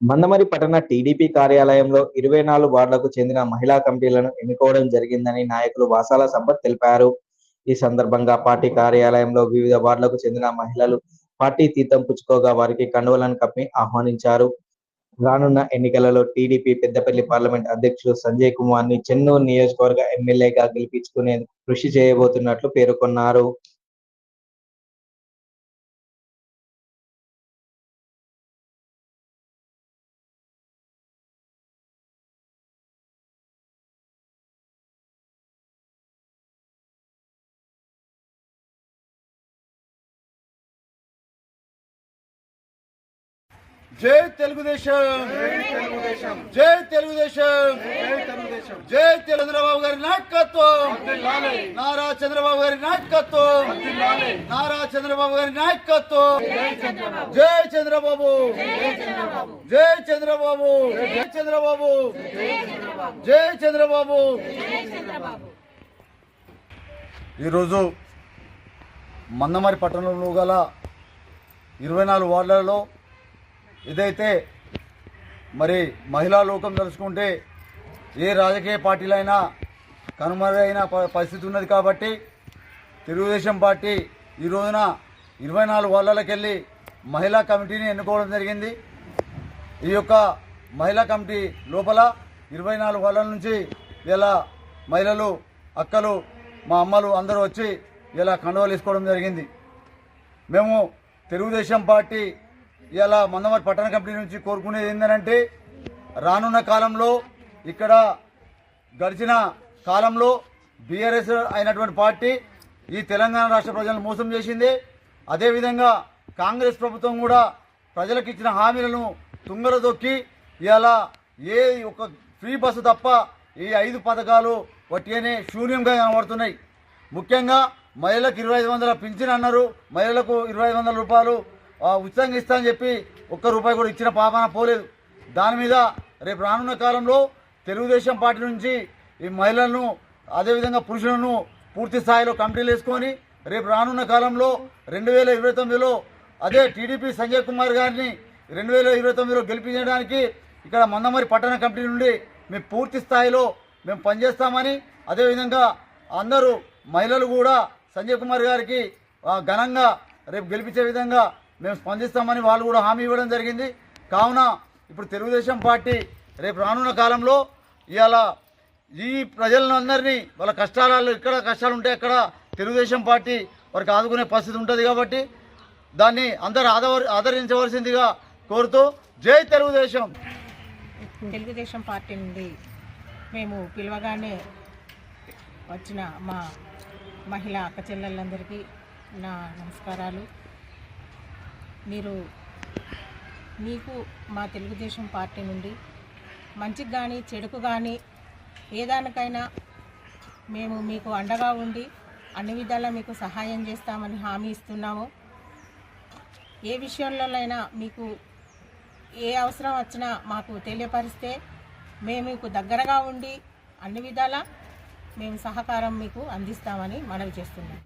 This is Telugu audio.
మందమరి పట్టణ టీడీపీ కార్యాలయంలో ఇరవై నాలుగు వార్డులకు చెందిన మహిళా కమిటీలను ఎన్నుకోవడం జరిగిందని నాయకులు వాసాల సంపత్ తెలిపారు. ఈ సందర్భంగా పార్టీ కార్యాలయంలో వివిధ వార్డులకు చెందిన మహిళలు పార్టీ తీర్థం పుచ్చుకోగా వారికి కండువలను కప్పి ఆహ్వానించారు. రానున్న ఎన్నికలలో టీడీపీ పెద్దపల్లి పార్లమెంట్ అధ్యక్షుడు సంజయ్ కుమార్ని చెన్నూరు నియోజకవర్గ ఎమ్మెల్యేగా గెలిపించుకునేందుకు కృషి చేయబోతున్నట్లు పేర్కొన్నారు. జై తెలుగుదేశం. జై తెలుగుదేశం. జై చంద్రబాబు గారి నాయకత్వం నారా చంద్రబాబు గారి నాయకత్వం. నారా చంద్రబాబు గారి నాయకత్వం. జై చంద్రబాబు. జై చంద్రబాబు. జై చంద్రబాబు. జై చంద్రబాబు. ఈరోజు మందమరి పట్టణంలో గల ఇరవై నాలుగు వార్డులలో ఇదైతే మరి మహిళా లోకం తలుచుకుంటే ఏ రాజకీయ పార్టీలైనా కనుమరైన ప- పరిస్థితి ఉన్నది కాబట్టి తెలుగుదేశం పార్టీ ఈ రోజున ఇరవై నాలుగు వాళ్ళకెళ్ళి మహిళా కమిటీని ఎన్నుకోవడం జరిగింది. ఈ యొక్క మహిళా కమిటీ లోపల ఇరవై నాలుగు వాళ్ళ నుంచి ఇలా మహిళలు అక్కలు మా అమ్మలు అందరూ వచ్చి ఇలా కండువాలు వేసుకోవడం జరిగింది. మేము తెలుగుదేశం పార్టీ ఇలా మందమరి పట్టణ కమిటీ నుంచి కోరుకునేది ఏంటంటే రానున్న కాలంలో ఇక్కడ గడిచిన కాలంలో బీఆర్ఎస్ అయినటువంటి పార్టీ ఈ తెలంగాణ రాష్ట్ర ప్రజలను మోసం చేసింది. అదేవిధంగా కాంగ్రెస్ ప్రభుత్వం కూడా ప్రజలకు ఇచ్చిన హామీలను తుంగలో దొక్కి ఇలా ఏ ఒక ఫ్రీ బస్సు తప్ప ఈ ఐదు పథకాలు వట్టిగానే శూన్యంగా కనబడుతున్నాయి. ముఖ్యంగా మహిళలకు ఇరవై ఐదు వందల పింఛన్ అన్నారు. మహిళలకు ఇరవై ఐదు వందల రూపాయలు ఉచితంగా ఇస్తా అని చెప్పి ఒక్క రూపాయి కూడా ఇచ్చిన పాపన పోలేదు. దాని మీద రేపు రానున్న కాలంలో తెలుగుదేశం పార్టీ నుంచి ఈ మహిళలను అదేవిధంగా పురుషులను పూర్తి స్థాయిలో కమిటీలు వేసుకొని రేపు రానున్న కాలంలో రెండు వేల ఇరవై తొమ్మిదిలో అదే టీడీపీ సంజయ్ కుమార్ గారిని రెండు వేల ఇరవై తొమ్మిదిలో గెలిపించడానికి ఇక్కడ మందమరి పట్టణ కమిటీ నుండి మేము పూర్తి స్థాయిలో మేము పనిచేస్తామని అదేవిధంగా అందరూ మహిళలు కూడా సంజయ్ కుమార్ గారికి ఘనంగా రేపు గెలిపించే విధంగా మేము స్పందిస్తామని వాళ్ళు కూడా హామీ ఇవ్వడం జరిగింది. కావున ఇప్పుడు తెలుగుదేశం పార్టీ రేపు రానున్న కాలంలో ఇవాళ ఈ ప్రజలను వాళ్ళ కష్టాలు ఎక్కడ కష్టాలు ఉంటే అక్కడ తెలుగుదేశం పార్టీ వారికి ఆదుకునే పరిస్థితి ఉంటుంది కాబట్టి దాన్ని అందరూ ఆదర ఆదరించవలసిందిగా కోరుతూ జై తెలుగుదేశం. తెలుగుదేశం పార్టీ నుండి మేము పిలవగానే వచ్చిన మా మహిళా అక్క చెల్లెళ్ళందరికీ నా నమస్కారాలు. మీరు మీకు మా తెలుగుదేశం పార్టీ నుండి మంచికి కానీ చెడుకు కానీ ఏదానికైనా మేము మీకు అండగా ఉండి అన్ని విధాలా మీకు సహాయం చేస్తామని హామీ ఇస్తున్నాము. ఏ విషయంలోనైనా మీకు ఏ అవసరం వచ్చినా మాకు తెలియపరిస్తే మేము మీకు దగ్గరగా ఉండి అన్ని విధాలా మేము సహకారం మీకు అందిస్తామని మనవి చేస్తున్నాం.